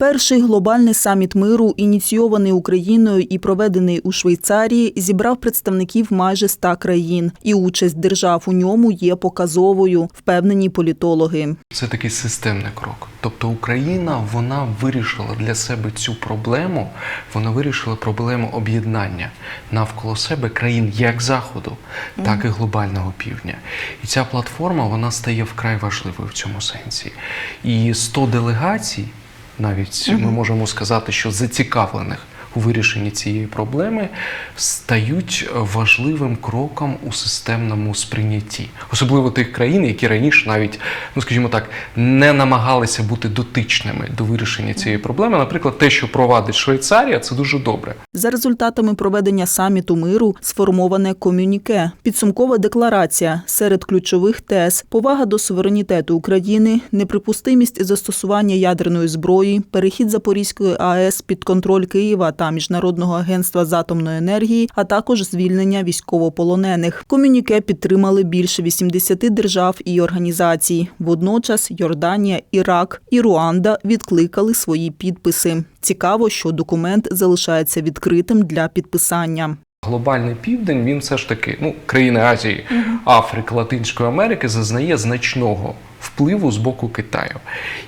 Перший глобальний саміт миру, ініційований Україною і проведений у Швейцарії, зібрав представників майже ста країн, і участь держав у ньому є показовою, впевнені політологи. Це такий системний крок. Тобто Україна вона вирішила для себе цю проблему, вона вирішила проблему об'єднання навколо себе країн як Заходу, так і глобального півдня. І ця платформа вона стає вкрай важливою в цьому сенсі. І 100 делегацій, навіть ми можемо сказати, що зацікавлених у вирішенні цієї проблеми стають важливим кроком у системному сприйнятті, особливо тих країн, які раніше навіть, ну скажімо так, не намагалися бути дотичними до вирішення цієї проблеми. Наприклад, те, що провадить Швейцарія, це дуже добре. За результатами проведення саміту миру сформоване комюніке, підсумкова декларація серед ключових тез, повага до суверенітету України, неприпустимість застосування ядерної зброї, перехід Запорізької АЕС під контроль Києва та Міжнародного агентства з атомної енергії, а також звільнення військовополонених. Комюніке підтримали більше 80 держав і організацій. Водночас Йорданія, Ірак і Руанда відкликали свої підписи. Цікаво, що документ залишається відкритим для підписання. Глобальний південь він все ж таки, ну, країни Азії, Африки, Латинської Америки зазнає значного впливу з боку Китаю.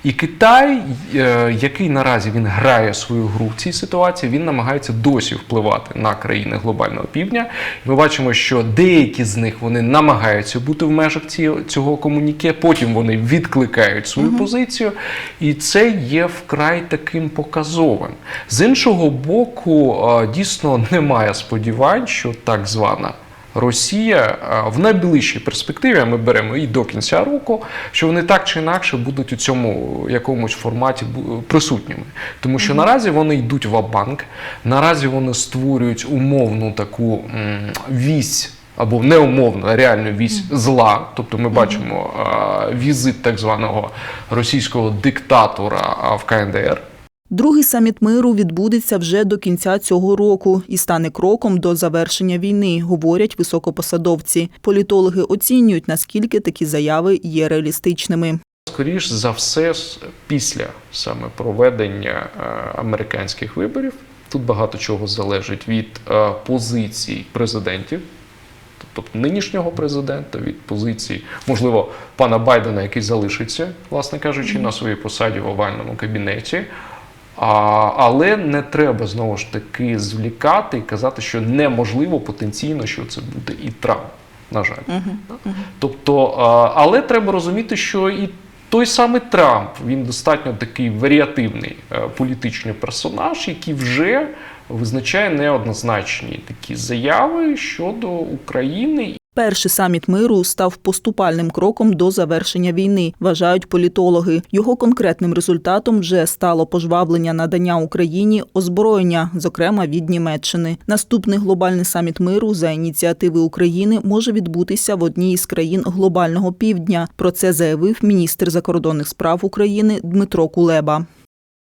І Китай, е, який наразі він грає свою гру в цій ситуації, він намагається досі впливати на країни глобального півдня. Ми бачимо, що деякі з них вони намагаються бути в межах цього комуніке, потім вони відкликають свою позицію, і це є вкрай таким показовим. З іншого боку, е, дійсно немає сподівань, що так звана. Росія е, в найближчій перспективі, а ми беремо і до кінця року, що вони так чи інакше будуть у цьому якомусь форматі присутніми. Тому що наразі вони йдуть в банк наразі вони створюють умовну таку вісь. Або неумовно, а реальну вісь зла. Тобто ми бачимо е, візит так званого російського диктатора в КНДР. Другий саміт миру відбудеться вже до кінця цього року і стане кроком до завершення війни, говорять високопосадовці. Політологи оцінюють, наскільки такі заяви є реалістичними. Скоріш за все, після саме проведення е, американських виборів, тут багато чого залежить від е, позицій президентів, тобто нинішнього президента, від позицій, можливо, пана Байдена, який залишиться, власне кажучи, на своїй посаді в овальному кабінеті. А, але не треба знову ж таки звлікати і казати, що неможливо потенційно, що це буде і Трамп. На жаль. Тобто, а, але треба розуміти, що і той самий Трамп він достатньо такий варіативний е, політичний персонаж, який вже визначає неоднозначні такі заяви щодо України. Перший саміт миру став поступальним кроком до завершення війни, вважають політологи. Його конкретним результатом вже стало пожвавлення надання Україні озброєння, зокрема від Німеччини. Наступний глобальний саміт миру за ініціативи України може відбутися в одній із країн глобального півдня. Про це заявив міністр закордонних справ України Дмитро Кулеба.